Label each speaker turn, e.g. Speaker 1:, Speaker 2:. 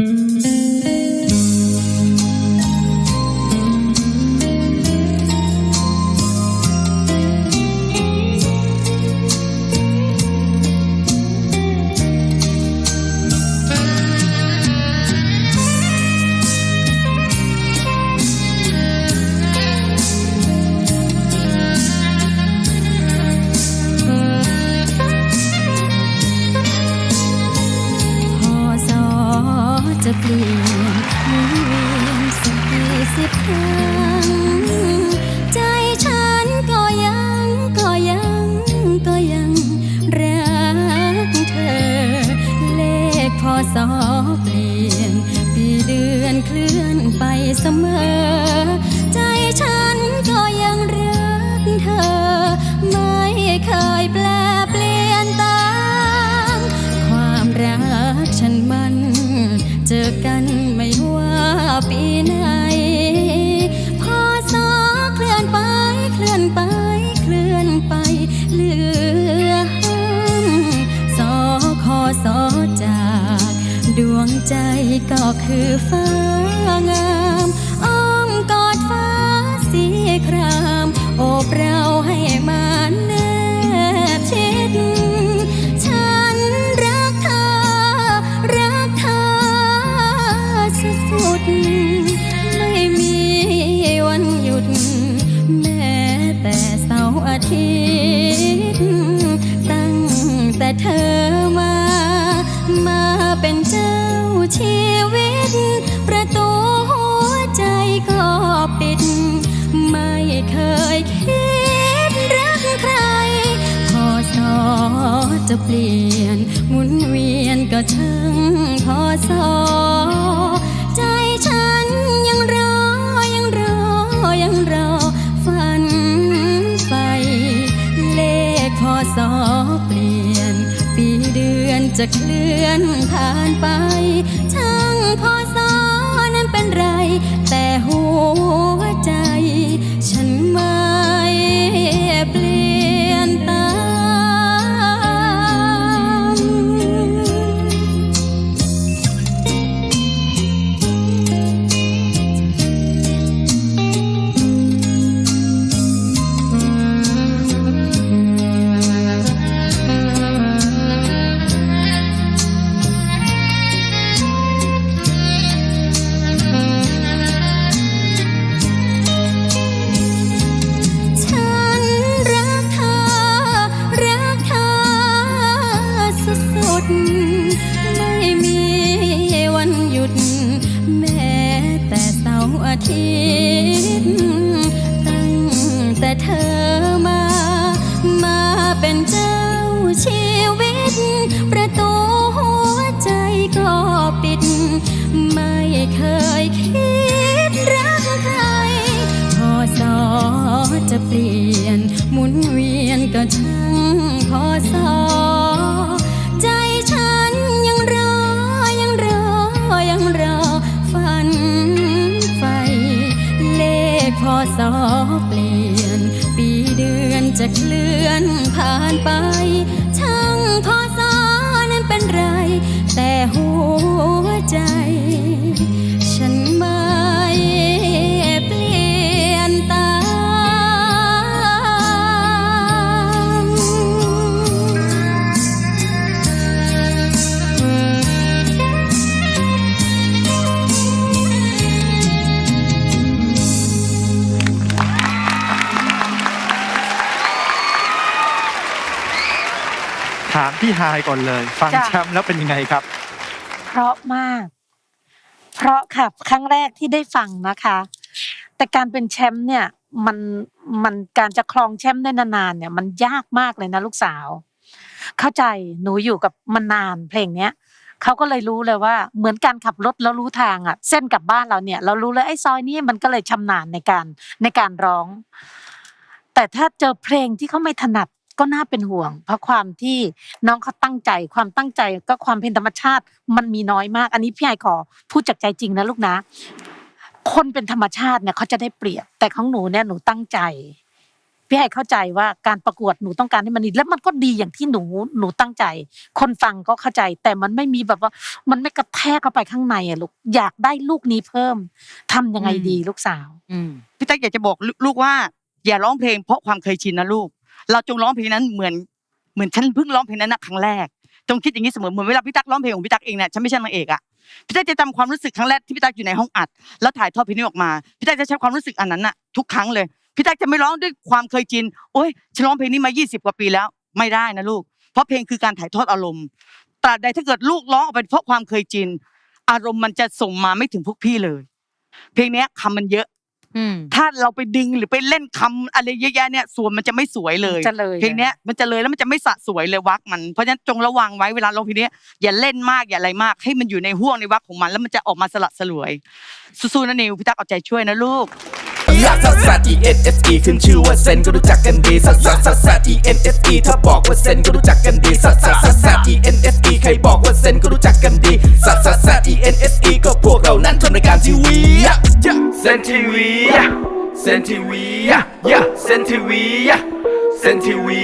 Speaker 1: พ อนเคลื่อนไปเสมอ ใจฉันก็ยังรักเธอ ไม่เคยแปลเปลี่ยนตามความรักฉันมันเจอกัน ใจก็คือฟ้างามอ้อมกอดฟ้าสีครามโอบเรา จะเปลี่ยนหมุนเวียนก็ช่างพอสอใจฉันยังรอ ยังรอ ยังรอ ฝันไป เลขพอสอเปลี่ยน ปีเดือนจะเคลื่อนผ่านไป ช่างพอสอนั้นเป็นไร แต่หัว เธอมา มาเป็นเจ้าชีวิต ประตูหัวใจก็ปิด ไม่เคยคิดรักใครพอสอจะเปลี่ยน หมุนเวียนก็ช่างพอสอใจฉันยังรอ ยังรอ ยังรอ ฝันไฟเลขพอสอเปลี่ยน จะเคลื่อนผ่านไป ช่างพอสอนั้นเป็นไร แต่หัวใจ
Speaker 2: ถามพี่ฮายก่อนเลย ฟัง
Speaker 3: จ้ะ
Speaker 2: แชมป์แล้วเป็นยังไงครับ
Speaker 3: เพราะมาก เพราะค่ะครั้งแรกที่ได้ฟังนะคะ แต่การเป็นแชมป์เนี่ยมันมันการจะครองแชมป์ได้นานๆเนี่ย มันยากมากเลยนะลูกสาว เข้าใจหนูอยู่กับมันนานเพลงเนี้ยเขาก็เลยรู้เลยว่า เหมือนการขับรถแล้วรู้ทางอะเส้นกลับบ้านเราเนี่ย เรารู้เลยไอ้ซอยนี้มันก็เลยชำนาญในการในการร้อง แต่ถ้าเจอเพลงที่เขาไม่ถนัด ก็น่าเป็นห่วง เพราะความที่น้องเขาตั้งใจ ความตั้งใจก็ความเป็นธรรมชาติมันมีน้อยมาก อันนี้พี่ไอขอพูดจากใจจริงนะลูกนะ คนเป็นธรรมชาติเนี่ยเขาจะได้เปรียบ แต่ของหนูเนี่ยหนูตั้งใจพี่ให้เข้าใจว่าการประกวดหนูต้องการให้มันดีแล้วมันก็ดีอย่างที่หนูหนูตั้งใจ คนฟังก็เข้าใจ แต่มันไม่มีแบบว่า มันไม่กระแทกเข้าไปข้างในอะลูกอยากได้ลูกนี้เพิ่มทำยังไงดีลูกสาว
Speaker 4: พี่ตั๊กอยากจะบอกลูลูกว่า อย่าร้องเพลงเพราะความเคยชินนะลูก เราจงร้องเพลงนั้นเหมือนเหมือนฉันเพิ่งร้องเพลงนั้นนะครั้งแรกจงคิดอย่างนี้เสมอเหมือนเวลาพี่ตั๊กร้องเพลงของพี่ตั๊กเองเนี่ยฉันไม่ใช่นางเอกอะพี่ตั๊กจะจำความรู้สึกครั้งแรกที่พี่ตั๊กอยู่ในห้องอัด แล้วถ่ายทอดเพลงนี้ออกมาพี่ตั๊กจะใช้ความรู้สึกอันนั้นน่ะทุกครั้งเลยพี่ตั๊กจะไม่ร้องด้วยความเคยชินโอ๊ยฉันร้องเพลงนี้มา 20 กว่าปีแล้วไม่ได้นะลูก เพราะเพลงคือการถ่ายทอดอารมณ์ตราบใดถ้าเกิดลูกร้องออกไปเพราะความเคยชินอารมณ์มันจะส่งมาไม่ถึงพวกพี่เลย เพลงนี้ยคำมันเยอะ ถ้าเราไปดึงหรือไปเล่นคำอะไรเยอะแยะเนี่ยส่วนมันจะไม่สวยเลย
Speaker 3: จะเลย
Speaker 4: เพลงเนี้ยมันจะเลยแล้วมันจะไม่สะสวยเลยวักมันเพราะฉะนั้นจงระวังไว้เวลาร้องเพลงเนี้ยอย่าเล่นมากอย่าอะไรมาก ให้มันอยู่ในห่วงในวักของมัน แล้วมันจะออกมาสละสลวยสู้ๆนะนิวพี่ตั๊กเอาใจช่วยนะลูก
Speaker 5: ลักซักซัก E N S E ขึ้นชื่อว่าเซนก็รู้จักกันดีซักซักซักซัก E N S E ถ้าบอกว่าเซนก็รู้จักกันดีซักซักซักซัก E N S E ใครบอกว่าเซนก็รู้จักกันดีซักซักซัก E N S E ก็พวกเรานั้นทำรายการทีวี เซนทีวีเซนทีวีเซนทีวีเซนทีวี